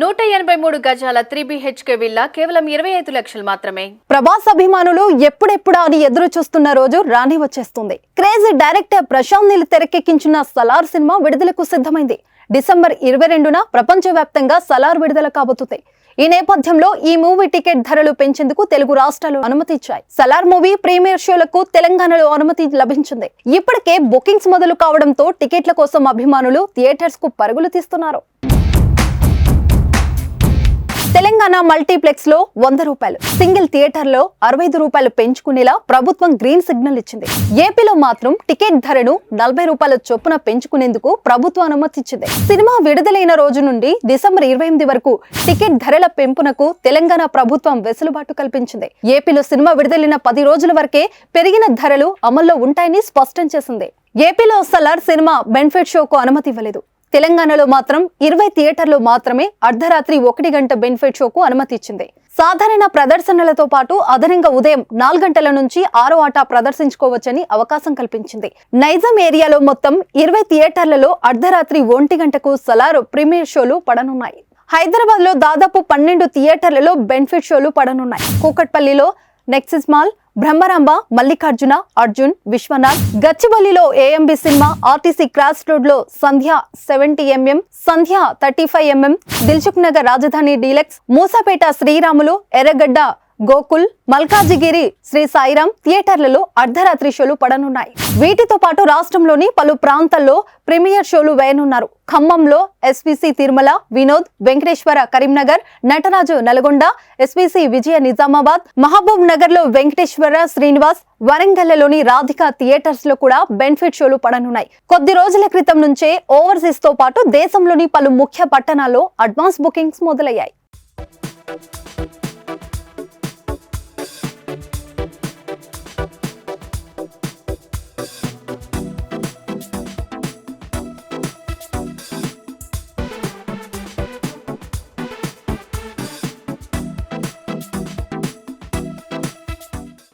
నూట ఎనభై మూడు గజాల త్రీ బిహెచ్కే విల్లా కేవలం ఇరవై ఐదు లక్షలు మాత్రమే. ప్రభాస్ అభిమానులు ఎప్పుడెప్పుడా అని ఎదురు చూస్తున్న రోజు రాని వచ్చేస్తుంది. క్రేజీ డైరెక్టర్ ప్రశాంత్ నీల్ తెరకెక్కించిన సలార్ సినిమా విడుదలకు సిద్ధమైంది. డిసెంబర్ ఇరవై రెండున ప్రపంచవ్యాప్తంగా సలార్ విడుదల కాబోతుంది. ఈ నేపథ్యంలో ఈ మూవీ టికెట్ ధరలు పెంచేందుకు తెలుగు రాష్ట్రాలు అనుమతి ఇచ్చాయి. సలార్ మూవీ ప్రీమియర్ షోలకు తెలంగాణలో అనుమతి లభించింది. ఇప్పటికే బుకింగ్స్ మొదలు కావడంతో టికెట్ల కోసం అభిమానులు థియేటర్స్కు పరుగులు తీస్తున్నారు. తెలంగాణ మల్టీప్లెక్స్లో వంద రూపాయలు సింగిల్ థియేటర్లో అరవై ఐదు రూపాయలు పెంచుకునేలా ప్రభుత్వం గ్రీన్ సిగ్నల్ ఇచ్చింది. ఏపీలో మాత్రం టికెట్ ధరను నలభై రూపాయల చొప్పున పెంచుకునేందుకు ప్రభుత్వం అనుమతిచ్చింది. సినిమా విడుదలైన రోజు నుండి డిసెంబర్ ఇరవై ఎనిమిది వరకు టికెట్ ధరల పెంపునకు తెలంగాణ ప్రభుత్వం వెసులుబాటు కల్పించింది. ఏపీలో సినిమా విడుదలైన పది రోజుల వరకే పెరిగిన ధరలు అమల్లో ఉంటాయని స్పష్టం చేసింది. ఏపీలో సలార్ సినిమా బెనిఫిట్ షోకు అనుమతి ఇవ్వలేదు. తెలంగాణలో మాత్రం ఇరవై థియేటర్లు మాత్రమే అర్ధరాత్రి ఒకటి గంట బెనిఫిట్ షోకు అనుమతి ఇచ్చింది సాధారణ ప్రదర్శనలతో పాటు అదనంగా ఉదయం నాలుగు గంటల నుంచి ఆరో ఆట ప్రదర్శించుకోవచ్చని అవకాశం కల్పించింది. నైజాం ఏరియాలో మొత్తం ఇరవై థియేటర్లలో అర్ధరాత్రి ఒంటి గంటకు సలారు ప్రీమియర్ షోలు పడనున్నాయి. హైదరాబాద్లో దాదాపు పన్నెండు థియేటర్లలో బెనిఫిట్ షోలు పడనున్నాయి. కూకట్పల్లిలో నెక్సిస్ మాల్ బ్రహ్మరాంబ మల్లికార్జున అర్జున్ విశ్వనాథ్. గచ్చిబల్లిలో ఏఎంబి సినిమా ఆర్టీసీ క్రాస్ రోడ్లో Sandhya seventy MM Sandhya thirty five MM. Dilsukh Nagar Rajdhani deluxe. Moosapet Sriramulu Erragadda Gokul Malkajgiri Sri Sairam థియేటర్లలో అర్ధరాత్రి షోలు పడనున్నాయి. వీటితో పాటు రాష్ట్రంలోని పలు ప్రాంతాల్లో ప్రీమియర్ షోలు వేయనున్నారు. ఖమ్మంలో ఎస్పీసీ తిరుమల వినోద్ వెంకటేశ్వర కరీంనగర్ నటరాజు నల్గొండ ఎస్పీసీ విజయ నిజామాబాద్ మహబూబ్ నగర్లో వెంకటేశ్వర శ్రీనివాస్ వరంగల్లోని రాధిక థియేటర్స్లో కూడా బెనిఫిట్ షోలు పడనున్నాయి. కొద్ది రోజుల క్రితం నుంచే ఓవర్సీస్తో పాటు దేశంలోని పలు ముఖ్య పట్టణాల్లో అడ్వాన్స్ బుకింగ్స్ మొదలయ్యాయి.